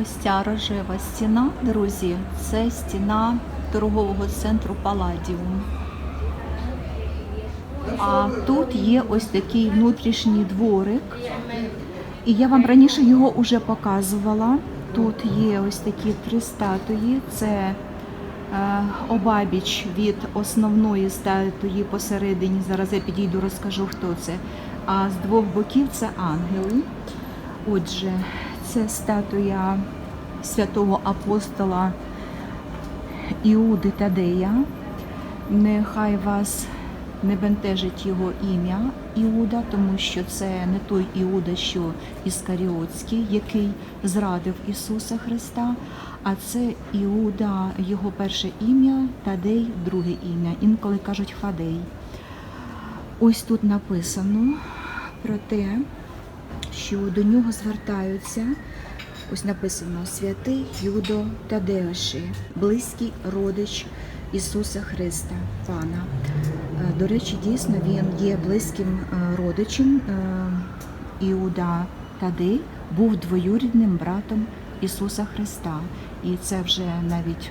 Ось ця рожева стіна, друзі, це стіна торгового центру Паладіум. А тут є ось такий внутрішній дворик. І я вам раніше його вже показувала. Тут є ось такі три статуї. Це е, обабіч від основної статуї посередині. Зараз я підійду, розкажу, хто це. А з двох боків це ангели. Отже, це статуя святого апостола Іуди Тадея. Нехай вас не бентежить його ім'я Іуда, тому що це не той Іуда, що Іскаріотський, який зрадив Ісуса Христа, а це Іуда, його перше ім'я, Тадей, друге ім'я. Інколи кажуть Фадей. Ось тут написано про те, що до нього звертаються. Ось написано святий Юдо Тадеоші, близький родич Ісуса Христа, Пана. Е, До речі, дійсно він є близьким е, родичем е, Іуда Тадей, був двоюрідним братом Ісуса Христа. І це вже навіть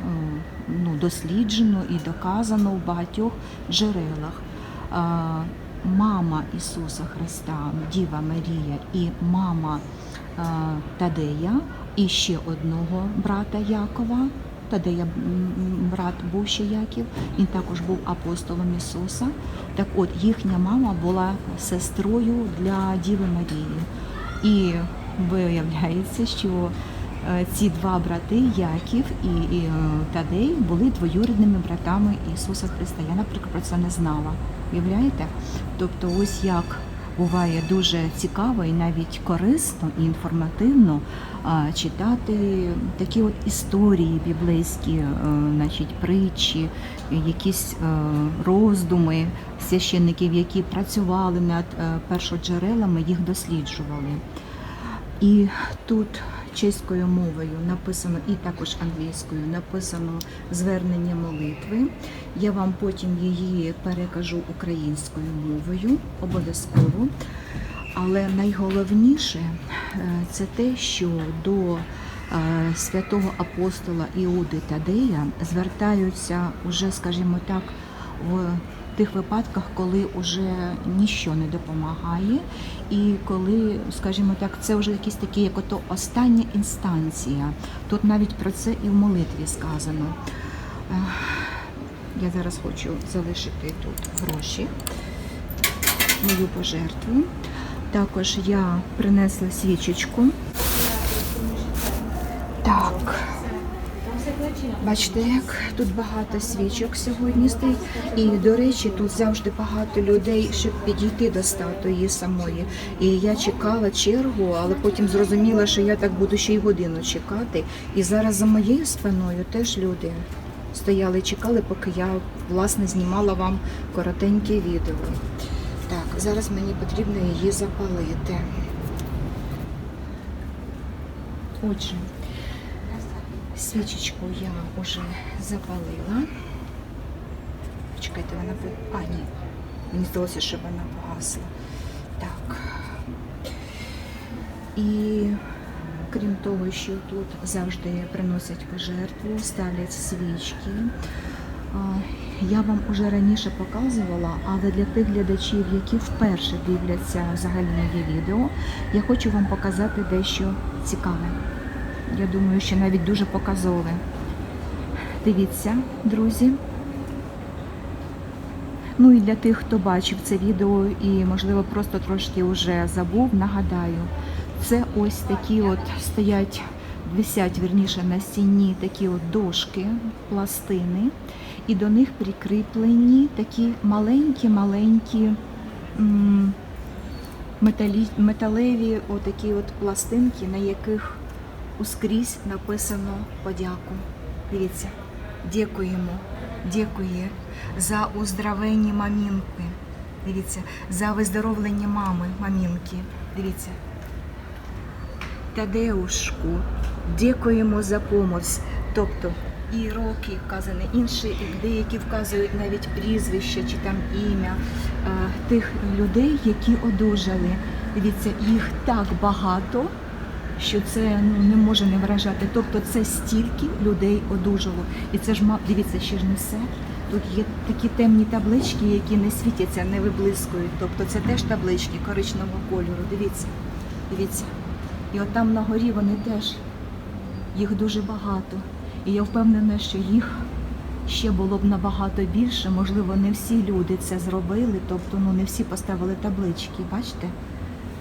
ну, досліджено і доказано в багатьох джерелах. Мама Ісуса Христа, Діва Марія і мама е, Тадея, і ще одного брата Якова. Тадея брат був ще Яків, він також був апостолом Ісуса. Так от їхня мама була сестрою для Діви Марії. І виявляється, що ці два брати, Яків і, і е, Тадей, були двоюрідними братами Ісуса Христа. Я, наприклад, про це не знала. Уявляєте? Тобто, ось як буває дуже цікаво і навіть корисно і інформативно читати такі от історії біблейські, е, значить, притчі, якісь е, роздуми священників, які працювали над е, першоджерелами, їх досліджували. І тут чеською мовою написано, і також англійською написано звернення молитви. Я вам потім її перекажу українською мовою обов'язково. Але найголовніше е, це те, що до е, святого апостола Іуди Тадея звертаються уже, скажімо так, в тих випадках, коли вже ніщо не допомагає, і коли, скажімо так, це вже якісь такі, як ото остання інстанція. Тут навіть про це і в молитві сказано. Я зараз хочу залишити тут гроші, мою пожертву. Також я принесла свічечку. Так. Бачите, як тут багато свічок сьогодні стоїть. І, до речі, тут завжди багато людей, щоб підійти до статуї самої. І я чекала чергу, але потім зрозуміла, що я так буду ще й годину чекати. І зараз за моєю спиною теж люди стояли, чекали, поки я власне знімала вам коротеньке відео. Так, зараз мені потрібно її запалити. Отже, свічечку я вже запалила. Чекайте, вона. А, ні. Мені здалося, що вона погасла. Так. І крім того, що тут завжди приносять пожертву, ставлять свічки. Я вам уже раніше показувала, але для тих глядачів, які вперше дивляться взагалі моє відео, я хочу вам показати дещо цікаве. Я думаю, що навіть дуже показове. Дивіться, друзі. Ну і для тих, хто бачив це відео і, можливо, просто трошки вже забув, нагадаю, це ось такі от стоять, висять вірніше на стіні такі от дошки, пластини, і до них прикріплені такі маленькі-маленькі металеві отакі от пластинки, на яких ускрізь написано подяку. Дивіться, дякуємо, дякує за уздравені мамінки. Дивіться, за виздоровлення мами, мамінки. Дивіться. Тадеушку, дякуємо за помощь. Тобто і роки вказані, інші, і деякі вказують навіть прізвище чи там ім'я е, тих людей, які одужали. Дивіться, їх так багато. Що це ну, не може не вражати. Тобто це стільки людей одужало. І це ж ма- дивіться, ще ж не все. Тут є такі темні таблички, які не світяться, не виблискують. Тобто це теж таблички коричневого кольору. Дивіться, дивіться. І от там на горі вони теж їх дуже багато. І я впевнена, що їх ще було б набагато більше. Можливо, не всі люди це зробили, тобто ну, не всі поставили таблички. Бачите?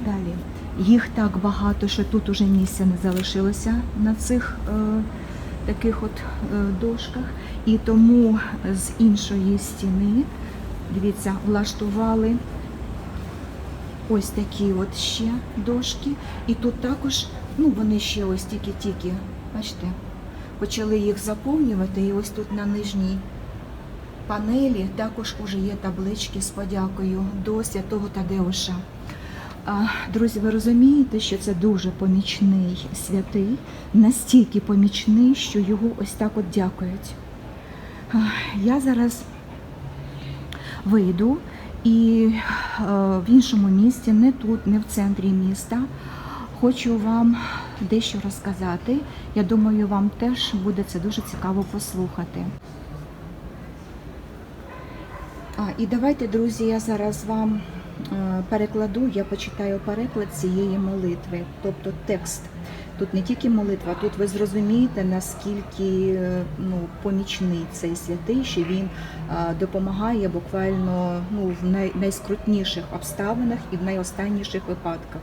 Далі. Їх так багато, що тут уже місця не залишилося на цих е, таких от е, дошках. І тому з іншої стіни, дивіться, влаштували ось такі от ще дошки. І тут також, ну вони ще ось тільки-тільки, бачите, почали їх заповнювати. І ось тут на нижній панелі також уже є таблички з подякою до святого Тадеуша. Друзі, ви розумієте, що це дуже помічний святий, настільки помічний, що його ось так от дякують. Я зараз вийду і в іншому місті, не тут, не в центрі міста. Хочу вам дещо розказати. Я думаю, вам теж буде це дуже цікаво послухати. А, і давайте, друзі, я зараз вам перекладу, я почитаю переклад цієї молитви, тобто текст. Тут не тільки молитва, тут ви зрозумієте, наскільки е, ну, помічний цей святий, що він е, допомагає буквально ну, в най, найскрутніших обставинах і в найостанніших випадках.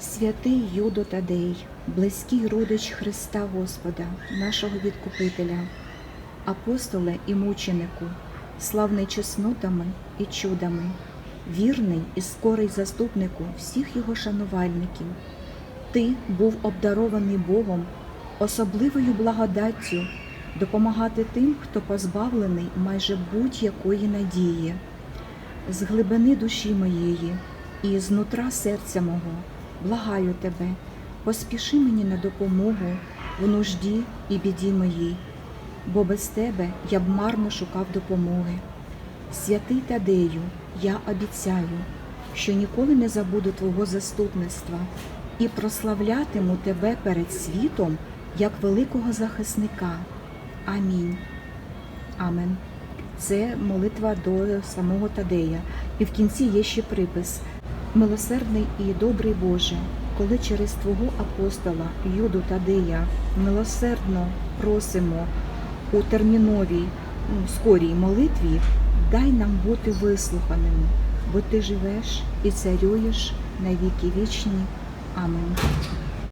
Святий Юдо Тадей, близький родич Христа Господа, нашого Відкупителя, апостоле і мученику, славний чеснотами і чудами, вірний і скорий заступнику всіх його шанувальників. Ти був обдарований Богом особливою благодаттю допомагати тим, хто позбавлений майже будь-якої надії. З глибини душі моєї і з нутра серця мого благаю тебе, поспіши мені на допомогу в нужді і біді моїй, бо без тебе я б марно шукав допомоги. Святий Тадею, я обіцяю, що ніколи не забуду Твого заступництва і прославлятиму тебе перед світом як великого захисника. Амінь. Амен. Це молитва до самого Тадея. І в кінці є ще припис. Милосердний і добрий Боже, коли через Твого апостола Юду Тадея милосердно просимо у терміновій, ну, скорій молитві, дай нам бути вислуханими, бо Ти живеш і царюєш на віки вічні. Амен.